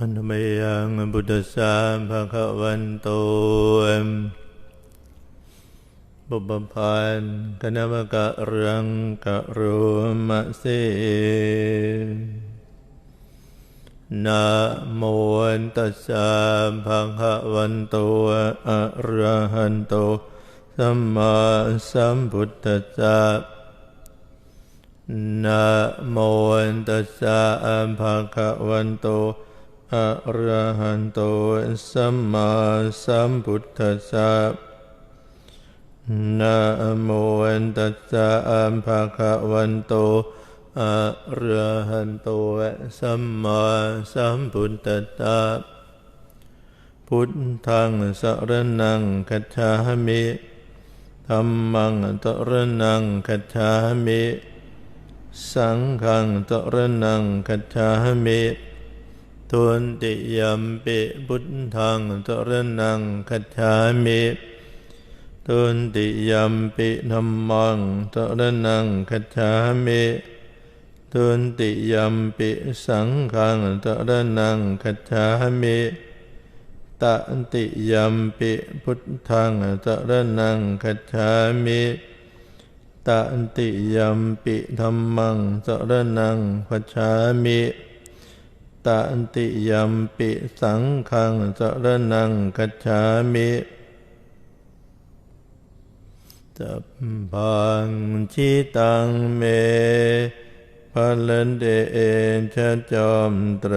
อันเมยังบุตสาภะคะวันโตบุปพันกนามกะเรังกะโรมะเสนะโมตัสสะภะคะวันโตอะระหันโตสัมมาสัมพุทธัสสะนะโมตัสสะภะคะวันโต อะระหันโตสัมมาสัมพุทธัสสะนะโมตัสสะภะคะวันโตอะระหันโตสัมมาสัมพุทธัสสะพุทธังสรนังคัจฉามิธัมมังตรนังคัจฉามิ สังฆังตรนังคัจฉามิ ทุนติยัมปิพุทธังตรนังคัจฉามิทุนติยัมปิธัมมังตรนังคัจฉามิทุนติยัมปิสังฆังตรนังคัจฉามิตติยัมปิพุทธังตรนังคัจฉามิตติยัมปิธัมมังตรนังคัจฉามิ ตันติยัมปิสังฆังตรนังคัจฉามิจัปพังชิตังเมพลันเดชะจอมไตร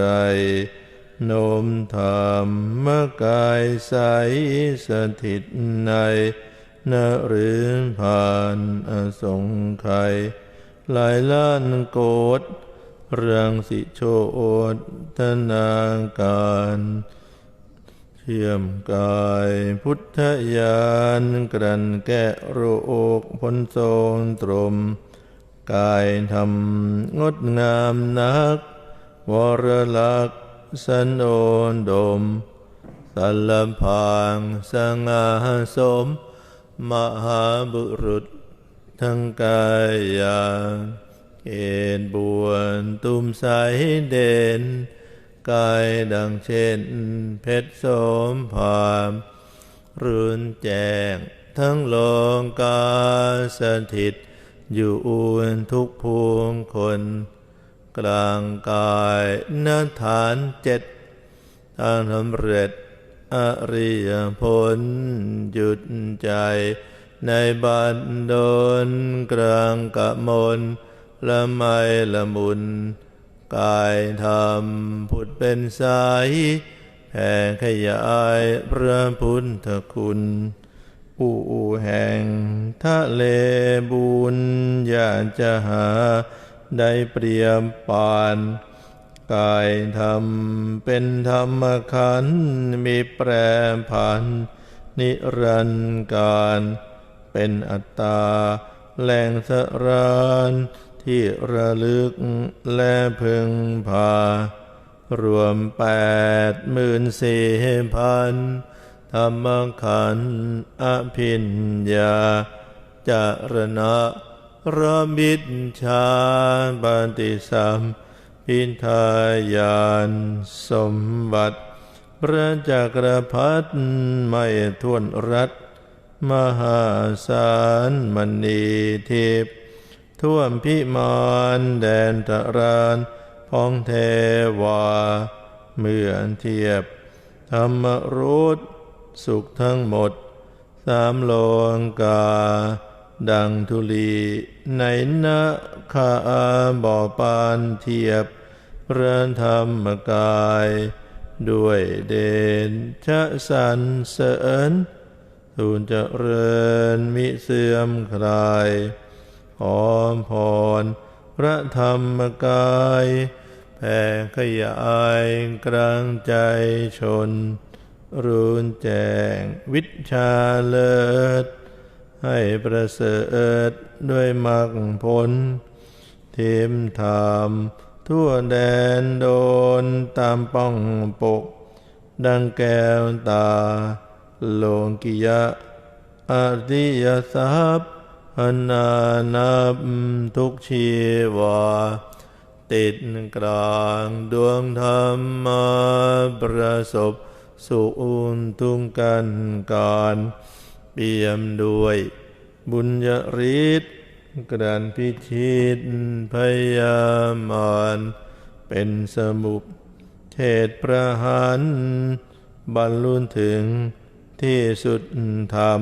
โนมธรรมกายใสสถิตในนรืผ่านอสงไขยหลายล้านโกด เรืองสิโชตธนาการ เชื่อมกายพุทธญาณกรันแก้โรคพ้นโซนตรม กายทำงดงามนัก วรลักษณ์สันโอนดมสัลพางสงาสม มหาบุรุษทั้งกายยา เกณฑ์บวนตุมใสเด่นกายดังเช่นเพชรสมพามรืนแจงทั้งโลงกาสถิต อยู่อุนทุกพวงคน กลางกายนาฐานเจ็ดทางสำเร็จอริยผลหยุดใจ ในบันดลกลางกะมน ละไมละมุน กายธรรมพุทธเป็นสายแผ่ขยายพระพุทธคุณผู้แห่งทะเลบุญอยากจะหาได้เปรียบปาน กายธรรมเป็นธรรมขันมีแปรผัน นิรันดร์การ เป็นอัตตาแหล่งสราน ที่ระลึกและพึงพา รวมแปดหมื่นสี่พันธรรมขันธ์อภิญญาจารณะรมิตชาบันติสัมพินทายานสมบัติ พระจักรพรรดิไม่ทวนรัตมหาศาลมณีทิพย์ ท่วมพิมานแดนตะรานพองเทวา เมื่อเทียบ ธรรมรูปสุขทั้งหมด สามโลงกา ดังทุลีในนาคาบ่อปานเทียบ เรือนธรรมกาย ด้วยเดนชะสันเสริญทูลเจริญมิเสื่อมคลาย หอมพรพระธรรมกายแผ่ขยายกลางใจชนรุนแจงวิชาเลิศ ให้ประเสริฐด้วยมรรคผลเทมธรรมทั่วแดนโดนตามป้องปก ดังแก้วตาโลกิยะอริยทรัพย์ นานับทุกชีวา ติดกลางดวงธรรมาประสบ สุอุนทุงกันการ เปี่ยมด้วย บุญญาฤทธิ์กรันพิชิตพยามานเป็นสมุปเทศประหารบรรลุถึงที่สุดธรรม